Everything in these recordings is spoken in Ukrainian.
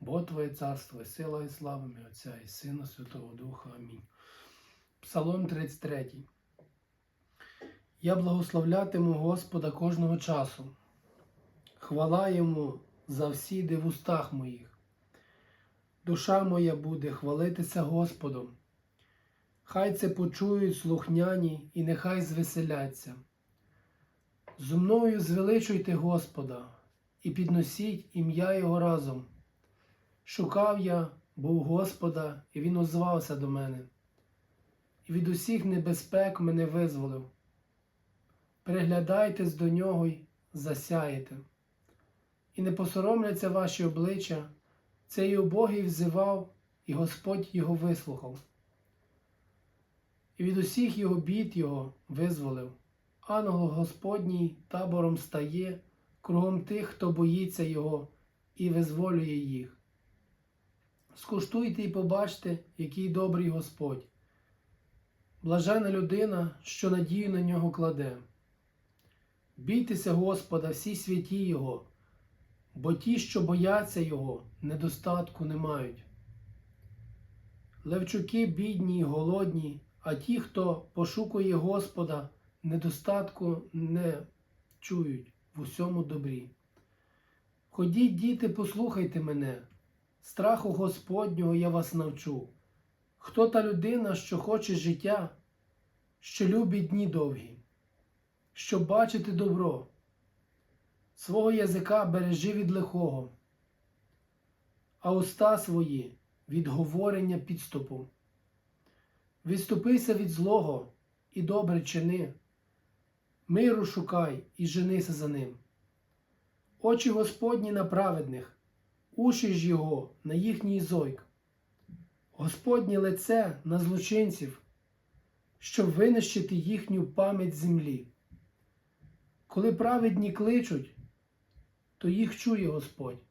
Бо Твоє царство, і сила і слава мій Отця і Сина Святого Духа. Амінь. Псалом 33. Я благословлятиму Господа кожного часу. Хвала йому за всі в устах моїх. Душа моя буде хвалитися Господом. Хай це почують слухняні і нехай звеселяться. Зо мною звеличуйте Господа і підносіть ім'я Його разом. Шукав я, був Господа, і Він озвався до мене, і від усіх небезпек мене визволив. Приглядайтесь до нього й засяєте, і не посоромляться ваші обличчя, цей убогий взивав, і Господь його вислухав. І від усіх його бід його визволив. Ангел Господній табором стає кругом тих, хто боїться Його, і визволює їх. Скуштуйте і побачте, який добрий Господь. Блажена людина, що надію на нього кладе. Бійтеся Господа, всі святі Його, бо ті, що бояться Його, недостатку не мають. Левчуки бідні й голодні, а ті, хто пошукує Господа, недостатку не чують в усьому добрі. Ходіть, діти, послухайте мене, страху Господнього я вас навчу. Хто та людина, що хоче життя, що любить дні довгі, щоб бачити добро, свого язика бережи від лихого, а уста свої від говорення підступу. Відступися від злого і добре чини, миру шукай і женися за ним. Очі Господні на праведних, уші ж його на їхній зойк. Господнє лице на злочинців, щоб винищити їхню пам'ять землі. Коли праведні кличуть, то їх чує Господь.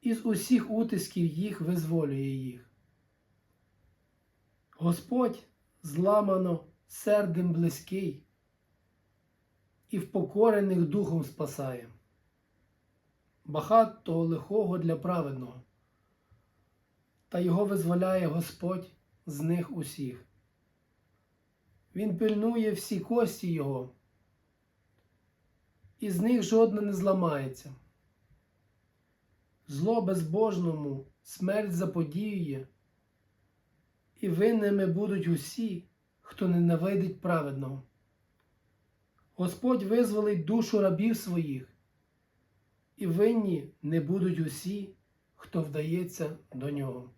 Із усіх утисків їх визволює їх. Господь зламано сердем близький і впокорених духом спасає. Багато лихого для праведного, та його визволяє Господь з них усіх. Він пильнує всі кості Його, і з них жодна не зламається. Зло безбожному смерть заподіює, і винними будуть усі, хто ненавидить праведного. Господь визволить душу рабів своїх, і винні не будуть усі, хто вдається до нього.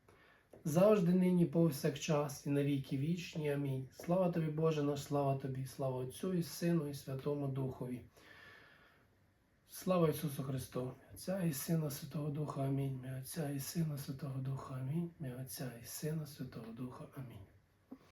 Завжди нині повсякчас і на віки вічні. Амінь. Слава тобі, Боже наш, слава тобі, слава Отцю і Сину, і Святому Духові. Слава Ісусу Христу, Отця і Сина Святого Духа, Амінь. Мій Отця і Сина Святого Духа, Амінь. Мій Отця і Сина Святого Духа, Амінь.